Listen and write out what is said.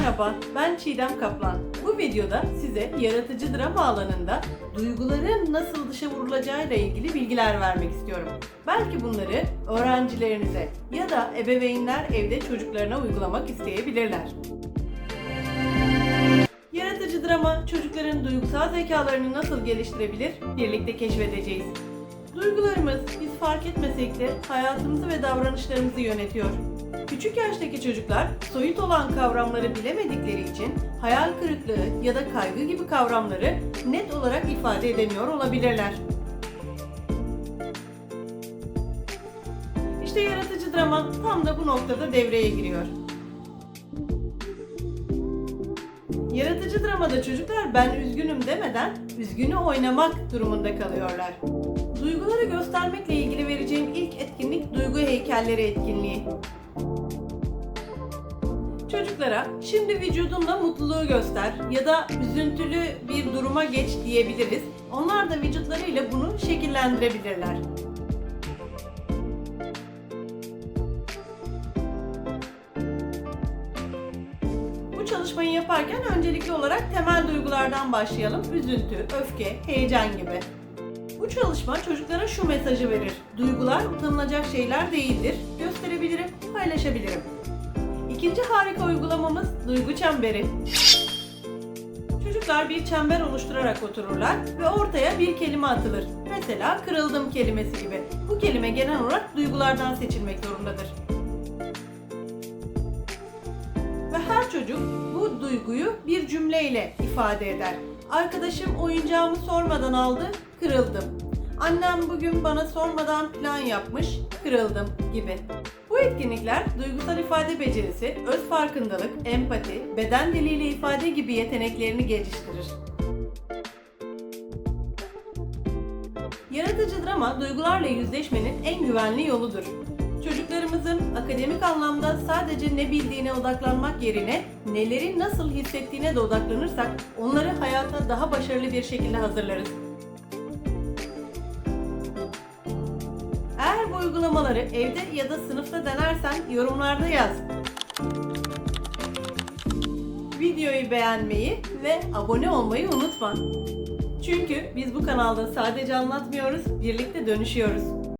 Merhaba, ben Çiğdem Kaplan. Bu videoda size yaratıcı drama alanında duyguların nasıl dışa vurulacağıyla ilgili bilgiler vermek istiyorum. Belki bunları öğrencilerinize ya da ebeveynler evde çocuklarına uygulamak isteyebilirler. Yaratıcı drama çocukların duygusal zekalarını nasıl geliştirebilir birlikte keşfedeceğiz. Duygularımız biz fark etmesek de hayatımızı ve davranışlarımızı yönetiyor. Küçük yaştaki çocuklar soyut olan kavramları bilemedikleri için hayal kırıklığı ya da kaygı gibi kavramları net olarak ifade edemiyor olabilirler. İşte yaratıcı drama tam da bu noktada devreye giriyor. Yaratıcı dramada çocuklar ben üzgünüm demeden üzgünü oynamak durumunda kalıyorlar. Duyguları göstermekle ilgili vereceğim ilk etkinlik duygu heykelleri etkinliği. Çocuklara şimdi vücudunla mutluluğu göster ya da üzüntülü bir duruma geç diyebiliriz. Onlar da vücutlarıyla bunu şekillendirebilirler. Çalışmayı yaparken öncelikli olarak temel duygulardan başlayalım. Üzüntü, öfke, heyecan gibi. Bu çalışma çocuklara şu mesajı verir. Duygular utanılacak şeyler değildir. Gösterebilirim, paylaşabilirim. İkinci harika uygulamamız duygu çemberi. Çocuklar bir çember oluşturarak otururlar ve ortaya bir kelime atılır. Mesela kırıldım kelimesi gibi. Bu kelime genel olarak duygulardan seçilmek zorundadır. Çocuk bu duyguyu bir cümleyle ifade eder. Arkadaşım oyuncağımı sormadan aldı, kırıldım. Annem bugün bana sormadan plan yapmış, kırıldım gibi. Bu etkinlikler duygusal ifade becerisi, öz farkındalık, empati, beden diliyle ifade gibi yeteneklerini geliştirir. Yaratıcı drama duygularla yüzleşmenin en güvenli yoludur. Çocuklarımızın akademik anlamda sadece ne bildiğine odaklanmak yerine neleri nasıl hissettiğine de odaklanırsak onları hayata daha başarılı bir şekilde hazırlarız. Eğer bu uygulamaları evde ya da sınıfta denersen yorumlarda yaz. Videoyu beğenmeyi ve abone olmayı unutma. Çünkü biz bu kanalda sadece anlatmıyoruz, birlikte dönüşüyoruz.